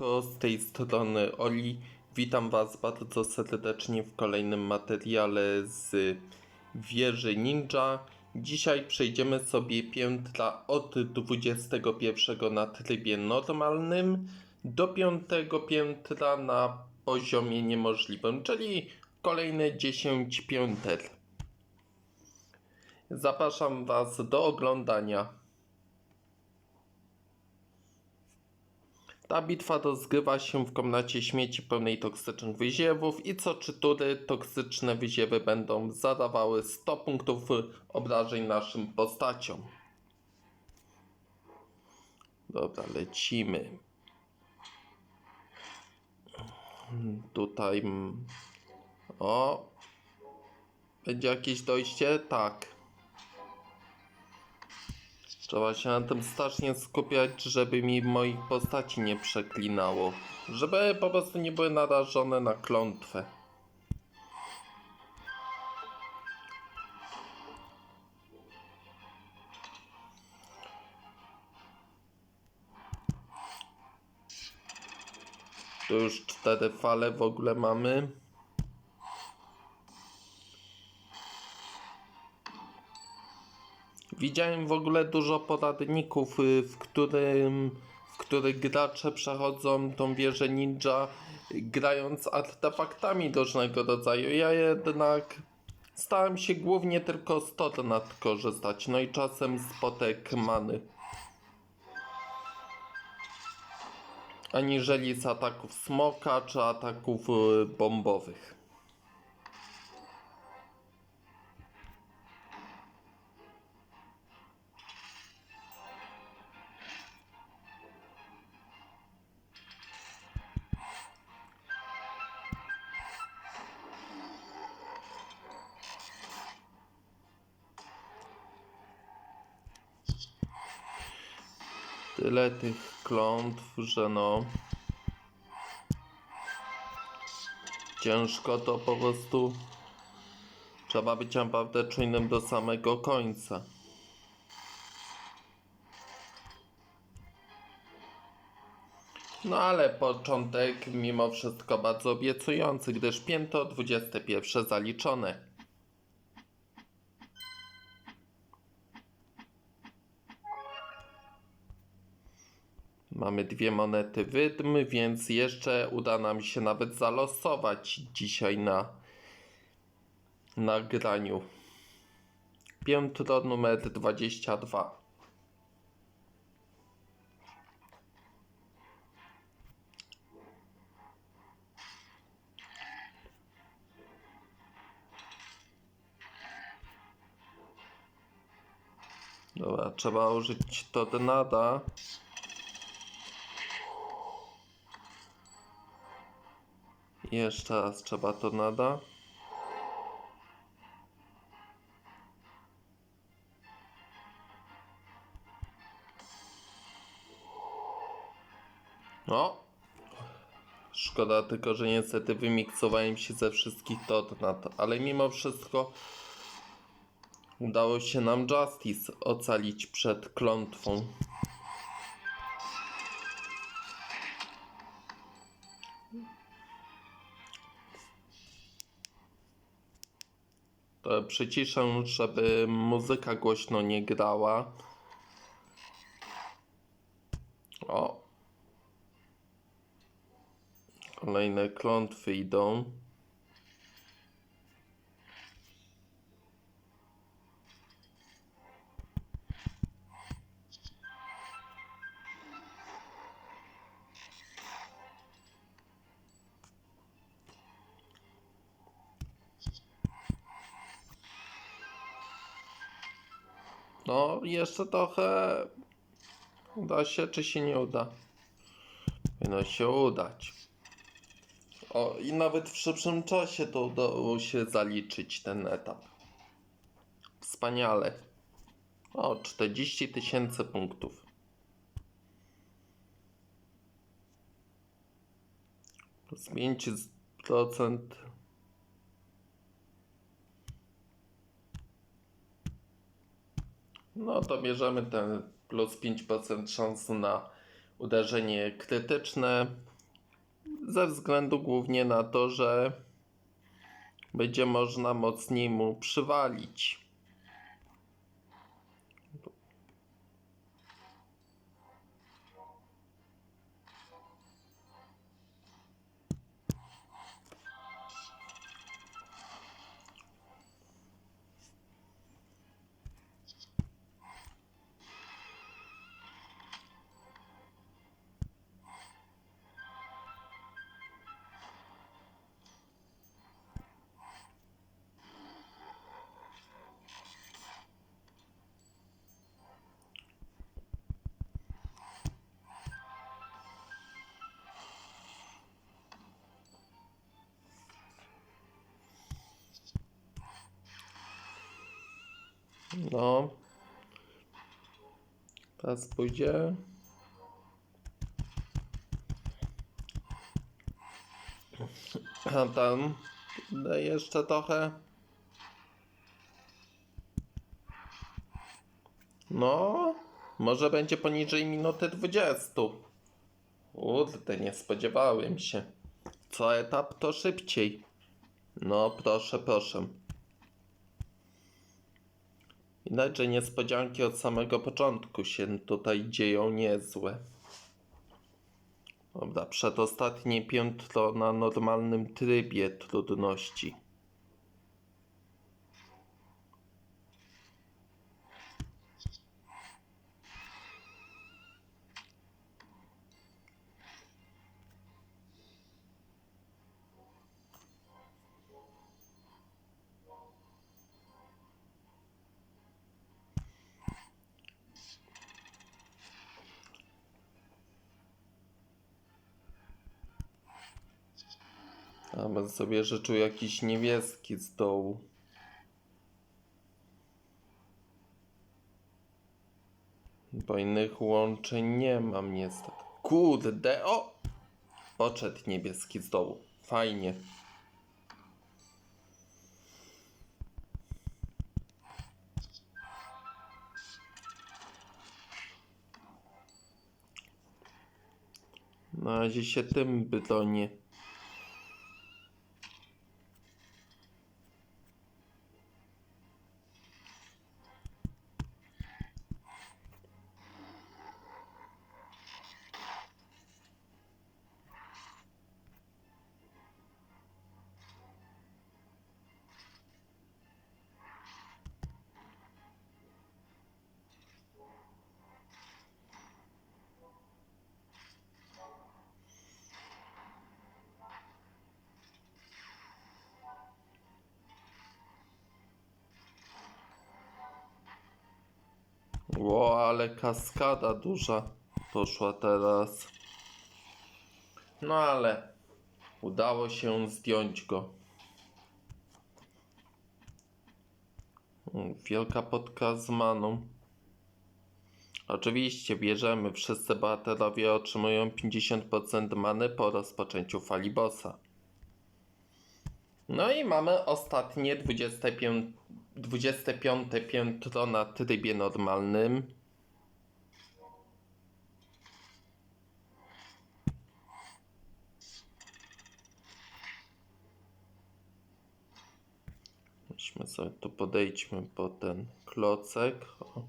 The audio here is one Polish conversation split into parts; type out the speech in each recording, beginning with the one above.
Z tej strony Oli. Witam Was bardzo serdecznie w kolejnym materiale z wieży Ninja. Dzisiaj przejdziemy sobie piętra od 21 na trybie normalnym do 5 piętra na poziomie niemożliwym, czyli kolejne 10 pięter. Zapraszam Was do oglądania. Ta bitwa rozgrywa się w komnacie śmieci pełnej toksycznych wyziewów i co trzy tury toksyczne wyziewy będą zadawały 100 punktów obrażeń naszym postaciom. Dobra, lecimy. Tutaj... O! Będzie jakieś dojście? Tak. Trzeba się na tym strasznie skupiać, żeby mi moich postaci nie przeklinało. Żeby po prostu nie były narażone na klątwę. Tu już cztery fale w ogóle mamy. Widziałem w ogóle dużo poradników, y, w którym w których gracze przechodzą tą wieżę ninja grając artefaktami różnego rodzaju. Ja jednak starałem się głównie tylko z tornad korzystać, no i czasem z potek many. Aniżeli z ataków smoka czy ataków y, bombowych. Tyle tych klątw, że no. Ciężko to po prostu. Trzeba być naprawdę czujnym do samego końca. No ale początek mimo wszystko bardzo obiecujący, gdyż piętro 21 zaliczone. Mamy dwie monety wydm, więc jeszcze uda nam się nawet zalosować dzisiaj na nagraniu. Piętro numer 22. Dobra, trzeba użyć tornada. Jeszcze raz trzeba tornada. O! Szkoda tylko, że niestety wymiksowałem się ze wszystkich tornad, ale mimo wszystko udało się nam Justice ocalić przed klątwą. Przyciszę, żeby muzyka głośno nie grała. O. Kolejne klątwy idą. Jeszcze trochę uda się, czy się nie uda? Powinno się udać. O, i nawet w szybszym czasie to udało się zaliczyć ten etap. Wspaniale. O, 40 tysięcy punktów. Plus 5%. No to bierzemy ten plus 5% szans na uderzenie krytyczne ze względu głównie na to, że będzie można mocniej mu przywalić. No. Teraz pójdzie. A tam jeszcze trochę. No, może będzie poniżej minuty 20. Kurde, nie spodziewałem się. Co etap to szybciej. No, proszę, proszę. Że niespodzianki od samego początku się tutaj dzieją niezłe. Dobra, przedostatnie piętro na normalnym trybie trudności. A bym sobie życzył jakiś niebieski z dołu. Bo innych łączeń nie mam niestety. Kurde, o! Poczet niebieski z dołu. Fajnie. Na razie się tym bronię. Ło, ale kaskada duża poszła teraz. No ale udało się zdjąć go. Mm, Wielka podka z maną. Oczywiście bierzemy, wszyscy bohaterowie otrzymują 50% many po rozpoczęciu fali bossa. No i mamy ostatnie 25, 25 piętro na trybie normalnym. Weźmy sobie tu podejdźmy po ten klocek. O.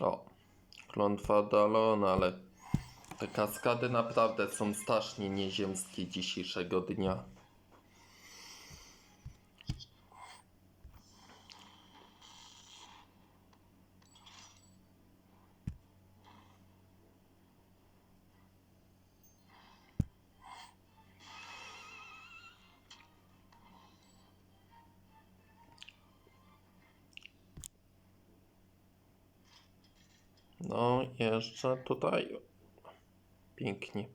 O, klątwa ale te kaskady naprawdę są strasznie nieziemskie dzisiejszego dnia. No, jeszcze tutaj. Pięknie.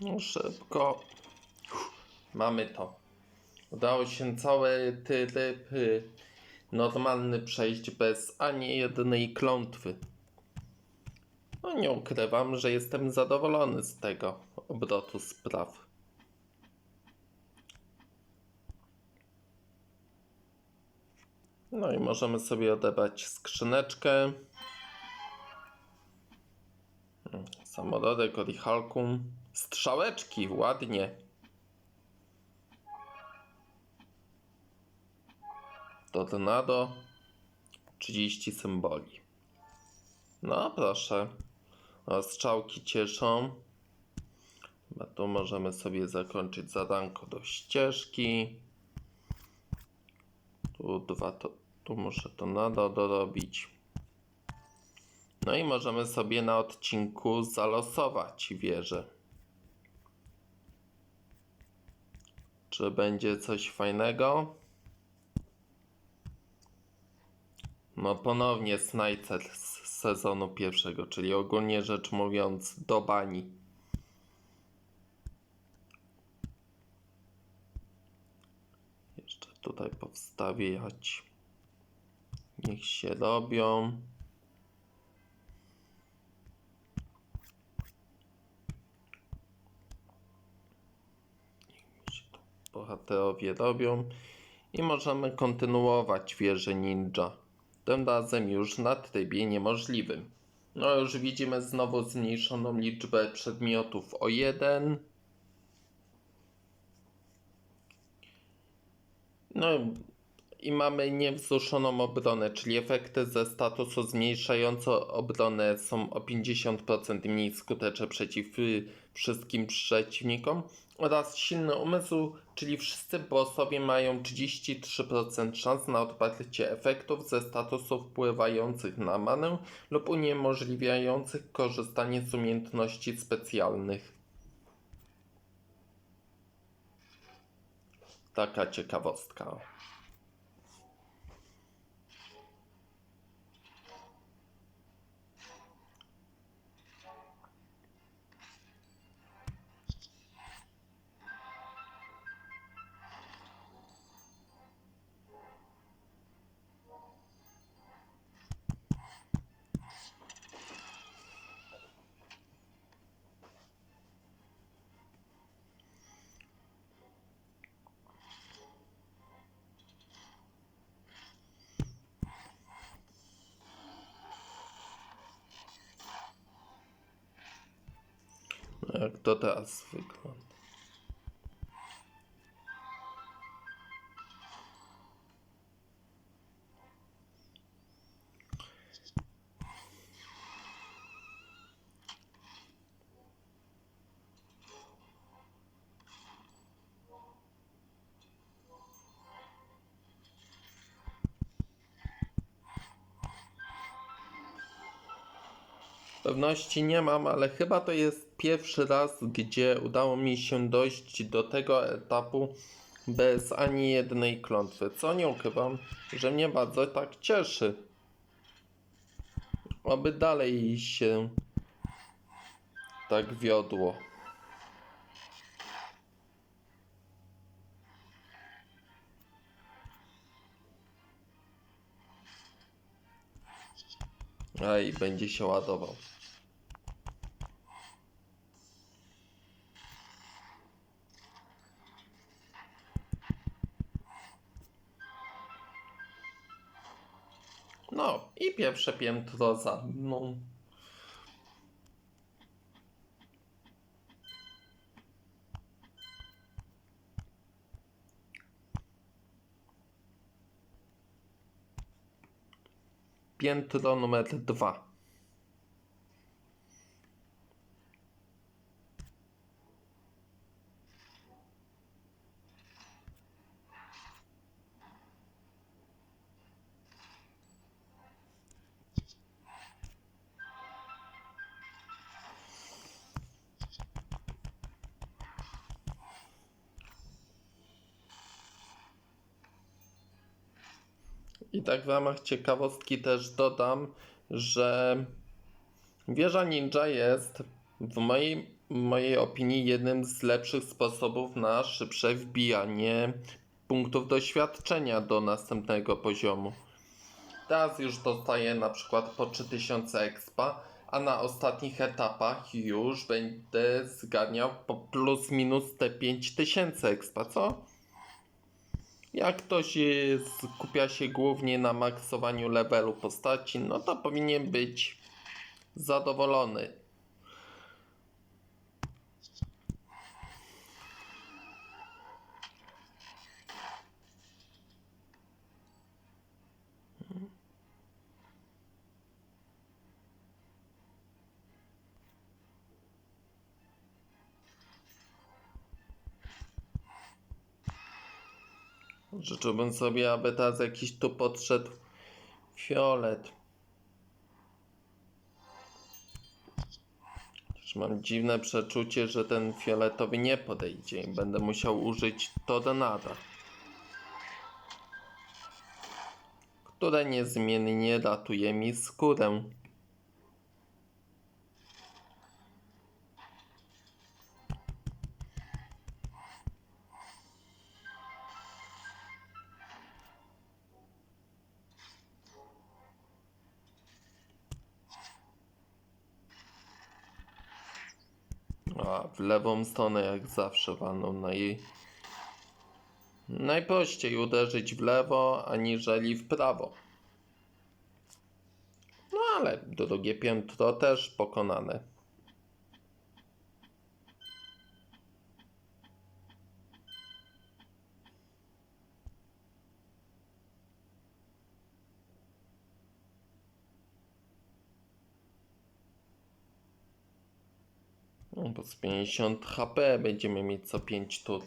No szybko. Mamy to. Udało się cały tryb normalny przejść bez ani jednej klątwy. No nie ukrywam, że jestem zadowolony z tego obrotu spraw. No i możemy sobie odebrać skrzyneczkę. Hmm, Samorodek, orichalkum. Strzałeczki, ładnie. Tornado. 30 symboli. No proszę. Strzałki cieszą. Chyba tu możemy sobie zakończyć zadanko do ścieżki. Tu dwa to. Tu muszę to nado dorobić. No i możemy sobie na odcinku zalosować wieżę. Czy będzie coś fajnego? No ponownie Snajcer z sezonu pierwszego, czyli ogólnie rzecz mówiąc do bani. Jeszcze tutaj powstawiać. Niech się robią. Niech się to bohaterowie robią. I możemy kontynuować wieżę ninja. Tym razem już na trybie niemożliwym. No już widzimy znowu zmniejszoną liczbę przedmiotów o jeden. No i mamy niewzruszoną obronę, czyli efekty ze statusu zmniejszająco obronę są o 50% mniej skuteczne przeciw y, wszystkim przeciwnikom oraz silny umysł, czyli wszyscy bossowie mają 33% szans na odparcie efektów ze statusów wpływających na manę lub uniemożliwiających korzystanie z umiejętności specjalnych. Taka ciekawostka. Jak to teraz wygląda? Pewności nie mam, ale chyba to jest pierwszy raz, gdzie udało mi się dojść do tego etapu bez ani jednej klątwy. Co nie ukrywam, że mnie bardzo tak cieszy. Oby dalej się tak wiodło. Ej, będzie się ładował. No i pierwsze piętro za mną. Piętro numer dwa. Tak w ramach ciekawostki też dodam, że wieża ninja jest w mojej mojej opinii jednym z lepszych sposobów na szybsze wbijanie punktów doświadczenia do następnego poziomu. Teraz już dostaję na przykład po 3000 expa, a na ostatnich etapach już będę zgarniał po plus minus te 5000 expa, co? Jak ktoś e, skupia się głównie na maksowaniu levelu postaci, no to powinien być zadowolony. Życzyłbym sobie, aby teraz jakiś tu podszedł fiolet. Mam dziwne przeczucie, że ten fioletowy nie podejdzie i będę musiał użyć tornada. Które niezmiennie ratuje mi skórę. W lewą stronę jak zawsze walną na jej. Najprościej uderzyć w lewo, aniżeli w prawo. No ale drugie piętro też pokonane. No bo z 50 HP będziemy mieć co 5 tur.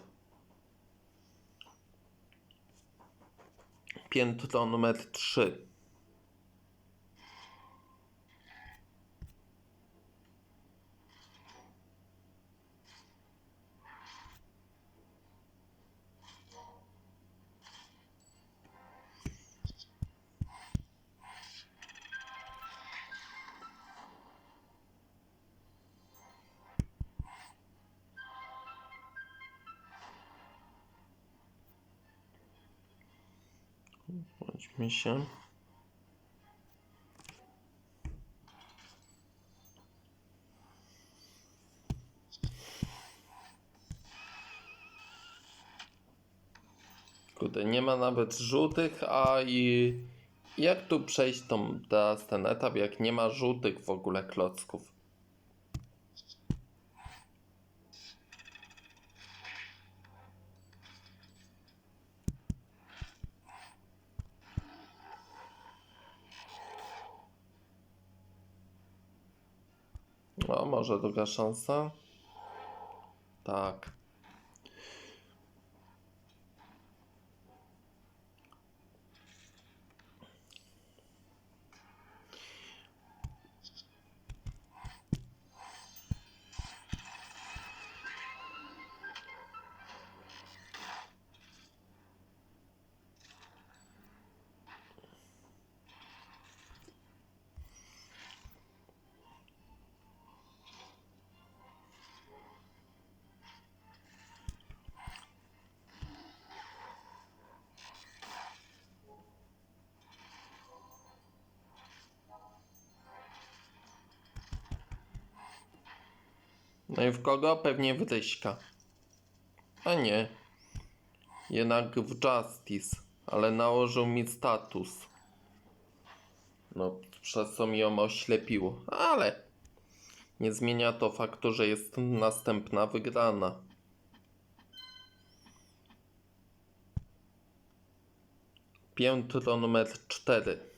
Piętro numer 3. Bądźmy się. Kurde, nie ma nawet żółtych, a i jak tu przejść tą, ten etap, jak nie ma żółtych w ogóle klocków? O, może druga szansa? Tak. No i w kogo? Pewnie w Ryśka. A nie. Jednak w Justice, ale nałożył mi status. No, przez co mi ją oślepiło. Ale nie zmienia to faktu, że jest następna wygrana. Piętro numer 4.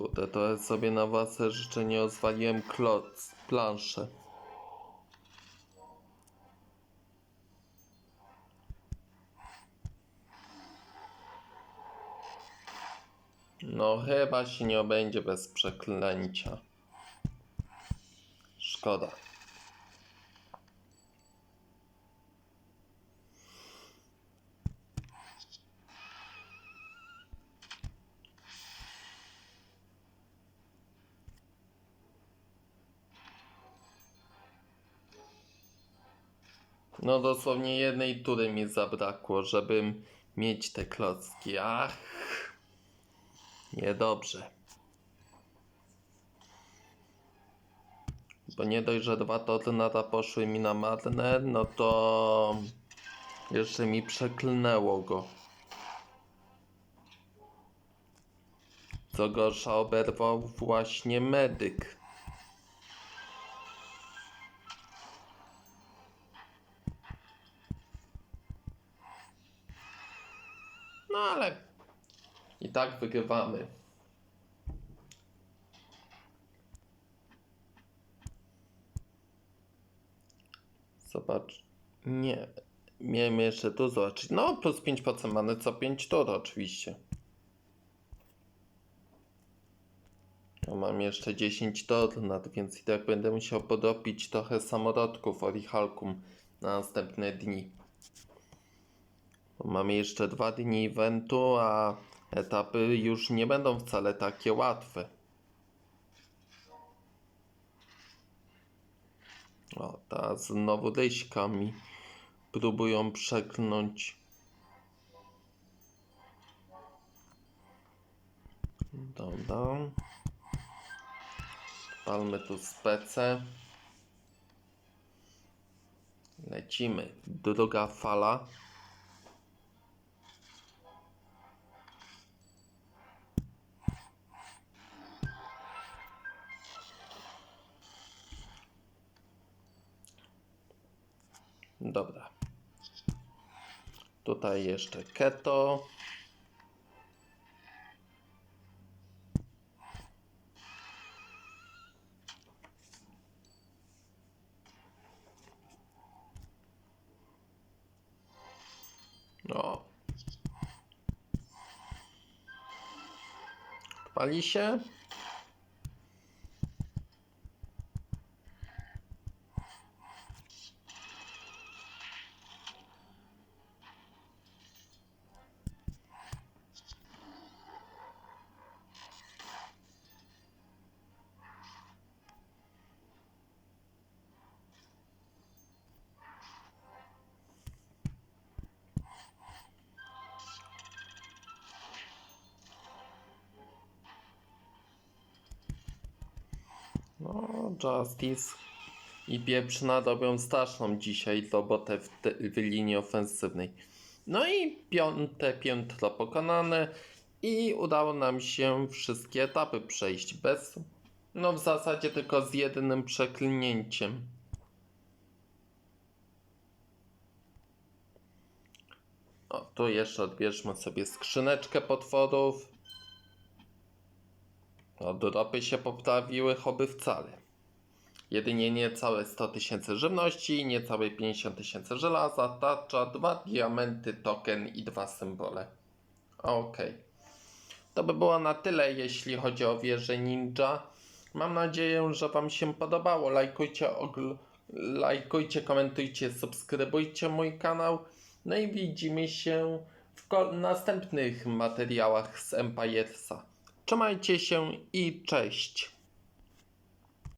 Kurde, to sobie na własne życzenie rozwaliłem kloc, planszę. No chyba się nie obędzie bez przeklęcia. Szkoda. No dosłownie jednej tury mi zabrakło, żebym mieć te klocki. Ach, niedobrze. Bo nie dość, że dwa tornada poszły mi na marne, no to jeszcze mi przeklnęło go. Co gorsza oberwał właśnie medyk. I tak wygrywamy. Zobacz. Nie. Miałem jeszcze tu zobaczyć. No, plus 5% mamy co 5 tur oczywiście. No, mam jeszcze 10 tornad, więc i tak będę musiał podrobić trochę samorodków Orichalkum na następne dni. Mamy jeszcze dwa dni eventu, a etapy już nie będą wcale takie łatwe. O, teraz znowu dyśka mi próbują przeklnąć. Dobra. Palmy tu specę. Lecimy. Druga fala. Tutaj jeszcze keto. No. Pali się? Justice i Pieprzyna robią straszną dzisiaj robotę w, w linii ofensywnej. No i piąte piętro pokonane i udało nam się wszystkie etapy przejść bez, no w zasadzie tylko z jednym przeklinięciem. O, tu jeszcze odbierzmy sobie skrzyneczkę potworów. No, dropy się poprawiły, choby wcale. Jedynie niecałe 100 tysięcy żywności, niecałe 50 tysięcy żelaza, tarcza, dwa diamenty, token i dwa symbole. Okej. To by było na tyle, jeśli chodzi o wieżę ninja. Mam nadzieję, że Wam się podobało. Lajkujcie, ogl- lajkujcie, komentujcie, subskrybujcie mój kanał. No i widzimy się w następnych materiałach z Empiresa. Trzymajcie się i cześć.